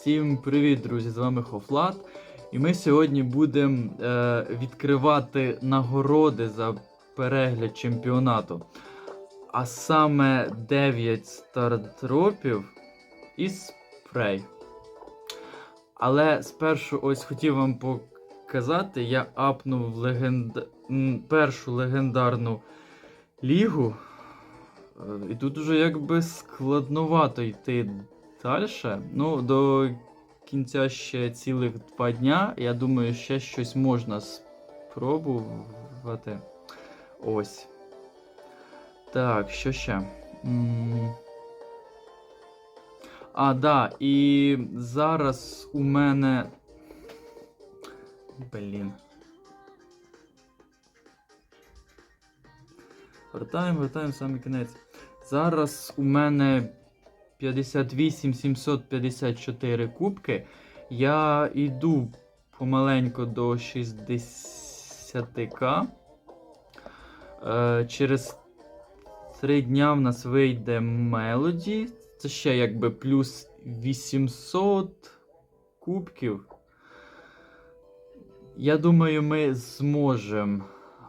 Всім привіт, друзі! З вами Хофлат. І ми сьогодні будемо е, відкривати нагороди за перегляд чемпіонату. А саме 9 стартропів і спрей. Але спершу ось хотів вам показати, я апнув легенд... першу легендарну лігу. Е, І тут уже якби складновато йти далі. Ну, до кінця ще цілих два дня. Я думаю, ще щось можна спробувати. Ось. Так, що ще? М. А, да, і зараз у мене. Блін. Вертаємо, вертаємо саме кінець. Зараз у мене 58 754 кубки. Я йду помаленько до 60к. Е, через 3 дня в нас вийде Мелоді. Це ще якби плюс 800 кубків. Я думаю, ми зможемо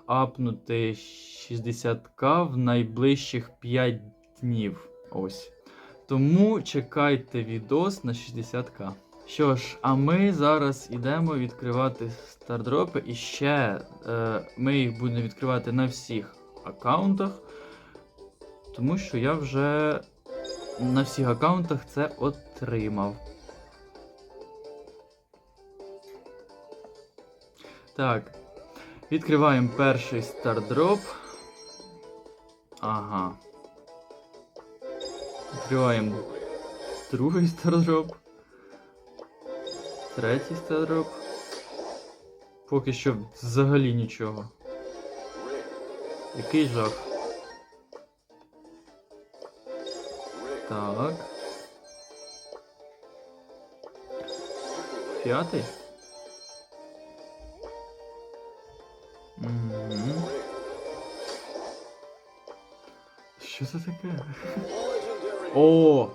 апнути 60к в найближчих 5 днів. Ось. Тому чекайте відос на 60к. Що ж, а ми зараз йдемо відкривати стардропи. І ще е, ми їх будемо відкривати на всіх аккаунтах. Тому що я вже на всіх аккаунтах це отримав. Так. Відкриваємо перший стардроп. Ага. Відкриваємо другий стардроп. Третій стардроп. Поки що взагалі нічого. Який жах. Так. П'ятий. Угу. Що це таке? О!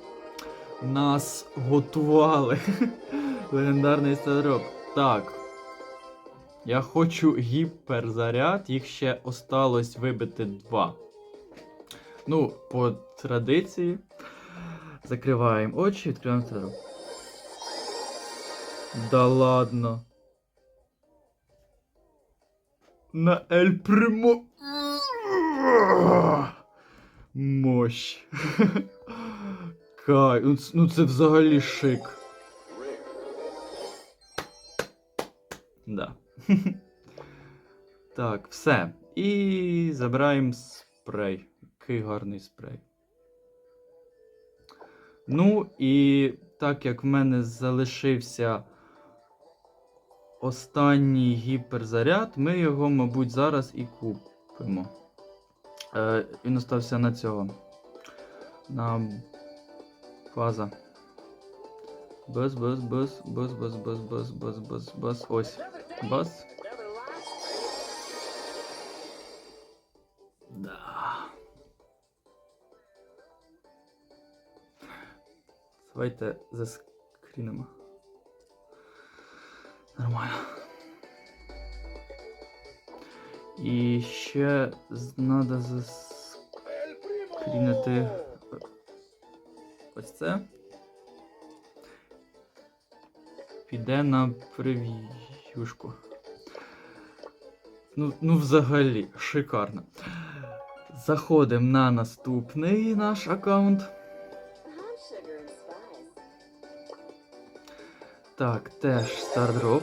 Нас готували. Легендарний стардроп. Так. Я хочу гіперзаряд, їх ще осталось вибити два. Ну, по традиції. Закриваємо очі, відкриваємо стардроп. Да ладно. На Ель Примо. Мощ. Кай, ну, ну це взагалі шик. Да. Так, все. І забираємо спрей. Який гарний спрей. Ну і так як в мене залишився останній гіперзаряд, ми його, мабуть, зараз і купимо. Е, він остався на цього. На фаза. Баз, баз, баз, баз, баз, баз, баз, баз, баз, баз. Ось. Баз. Да. Давайте заскрінимо. Нормально. І ще треба заскрінити ось це. Піде на прев'юшку. Ну, ну, взагалі, шикарно. Заходимо на наступний наш аккаунт. Так, теж стардроп.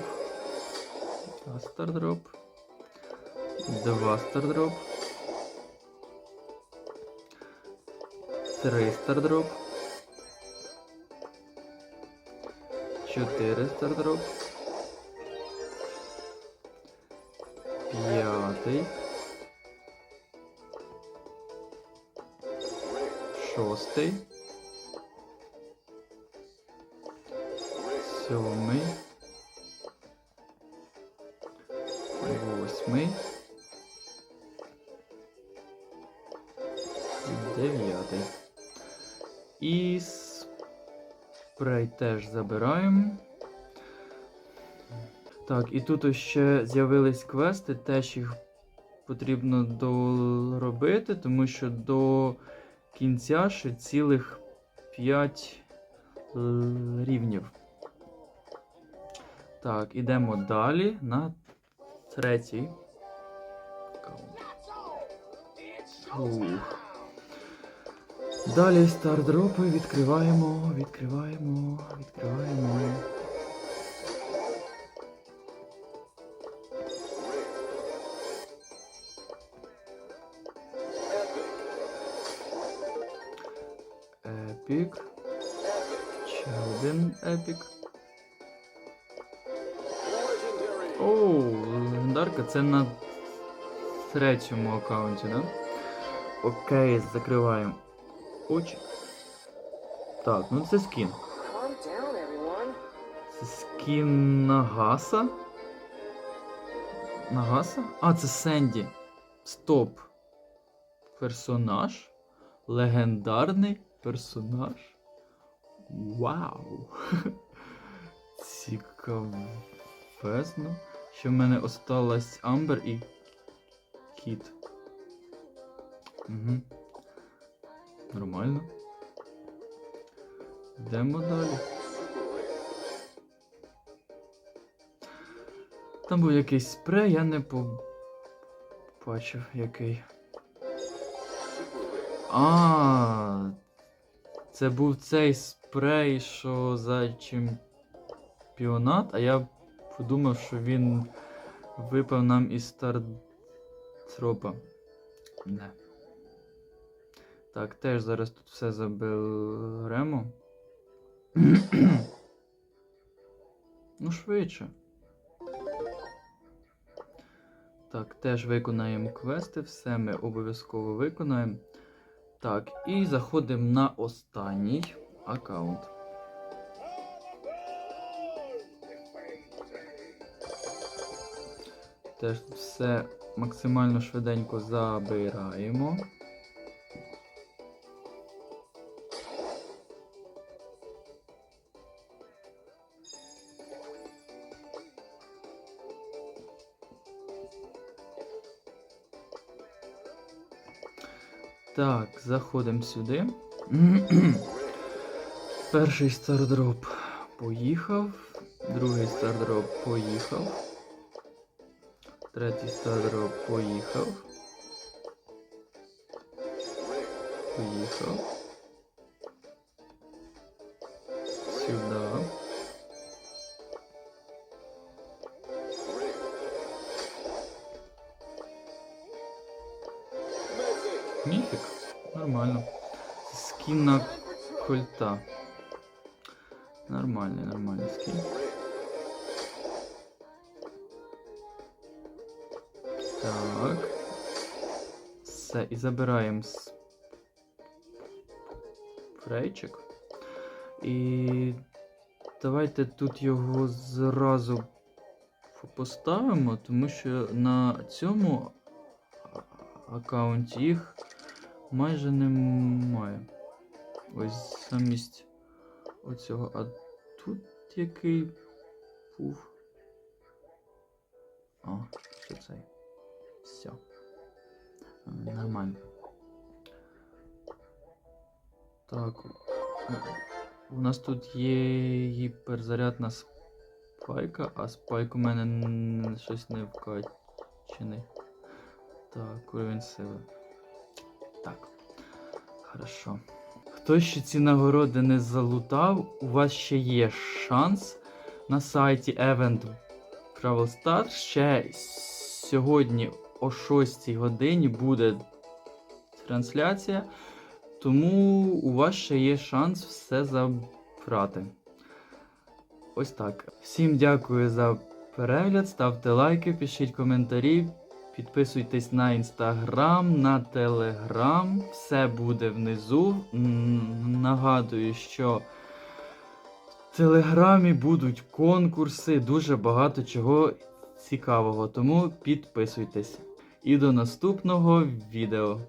Два стардроп. Два стардроп. Три стардроп. Чотири стардроп. П'ятий. Шостий. Сьомий. Спрей теж забираємо. Так, і тут ще з'явились квести, теж їх потрібно доробити, тому що до кінця ще цілих 5 рівнів. Так, ідемо далі на третій. Ух. Далі стардропи відкриваємо, відкриваємо, відкриваємо. Епік. Ще один епік. Оу, легендарка, це на третьому аккаунті, да? Окей, закриваємо очі. Так, ну це скін. Це скін Нагаса. Нагаса? А, це Сенді. Стоп. Персонаж. Легендарний персонаж. Вау! Цікавезно. Ще в мене осталась Амбер і Кіт. Угу. Нормально. Йдемо далі. Там був якийсь спрей, я не побачив який. А, це був цей спрей, що за чемпіонат, а я подумав, що він випав нам із стартропа. Не. Так, теж зараз тут все заберемо. ну, швидше. Так, теж виконаємо квести, все ми обов'язково виконаємо. Так, і заходимо на останній аккаунт. Теж все максимально швиденько забираємо. Так, заходимо сюди. Перший стардроп поїхав. Другий стардроп поїхав. Третій стардроп поїхав. Поїхав. Сюди. Міфік. Нормально. Скін на кольта. Нормальний, нормальний скін. Так. Все, і забираємо спрейчик. І давайте тут його зразу поставимо, тому що на цьому аккаунті їх майже немає. Ось замість оцього. А тут який був. О, що цей? Все. Нормально. Так. у- нас тут є гіперзарядна спайка, а спайк у мене щось не вкачений. Так, уровень сили. Так. Хорошо. Хто ще ці нагороди не залутав, у вас ще є шанс на сайті Event Travel Stars. Ще сьогодні о 6 годині буде трансляція. Тому у вас ще є шанс все забрати. Ось так. Всім дякую за перегляд. Ставте лайки, пишіть коментарі, підписуйтесь на інстаграм, на телеграм. Все буде внизу. Нагадую, що в телеграмі будуть конкурси, дуже багато чого цікавого. Тому підписуйтесь. І до наступного відео.